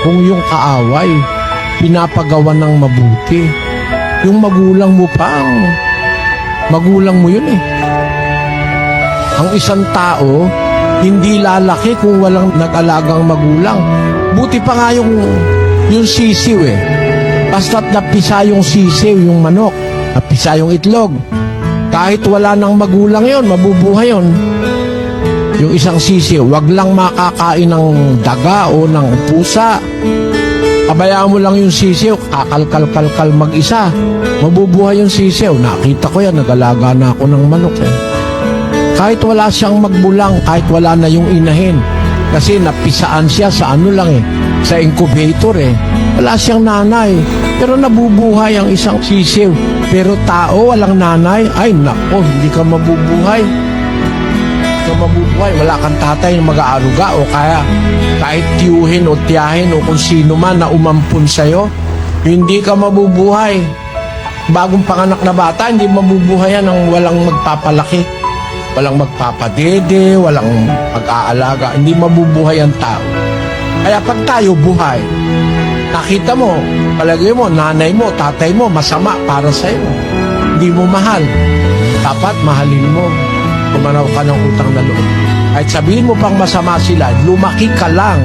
kung yung kaaway pinapagawa ng mabuti. Yung magulang mo pa, ang magulang mo yun eh. Ang isang tao, hindi lalaki kung walang nag-alagang magulang. Buti pa nga yung, yung sisiw eh. Basta't napisa yung sisiw, yung manok, napisa yung itlog. Kahit wala nang magulang yon, mabubuhay yon. Yung isang sisiw, wag lang makakain ng daga o ng pusa. Pabayaan mo lang yung sisiw, kakalkal-kalkal mag-isa. Mabubuhay yung sisiw. Nakita ko yan, nag-alaga na ako ng manok eh. Kahit wala siyang magbulang, kahit wala na yung inahin. Kasi napisaan siya sa ano lang eh, sa incubator eh. Wala siyang nanay. Pero nabubuhay ang isang sisiw. Pero tao, walang nanay, ay nako, hindi ka mabubuhay. Ka mabubuhay. Wala kang tatay na mag-aaruga o kaya kahit tiyuhin o tiyahin o kung sino man na umampun sa'yo, hindi ka mabubuhay. Bagong panganak na bata, hindi mabubuhay yan ng walang magpapalaki. Walang magpapadede, walang pag-aalaga. Hindi mabubuhay ang tao. Kaya pag tayo buhay, nakita mo, palagay mo, nanay mo, tatay mo, masama para sa'yo. Hindi mo mahal. Dapat mahalin mo. Tumanaw ka ng utang na loob. Kahit sabihin mo pang masama sila, lumaki ka lang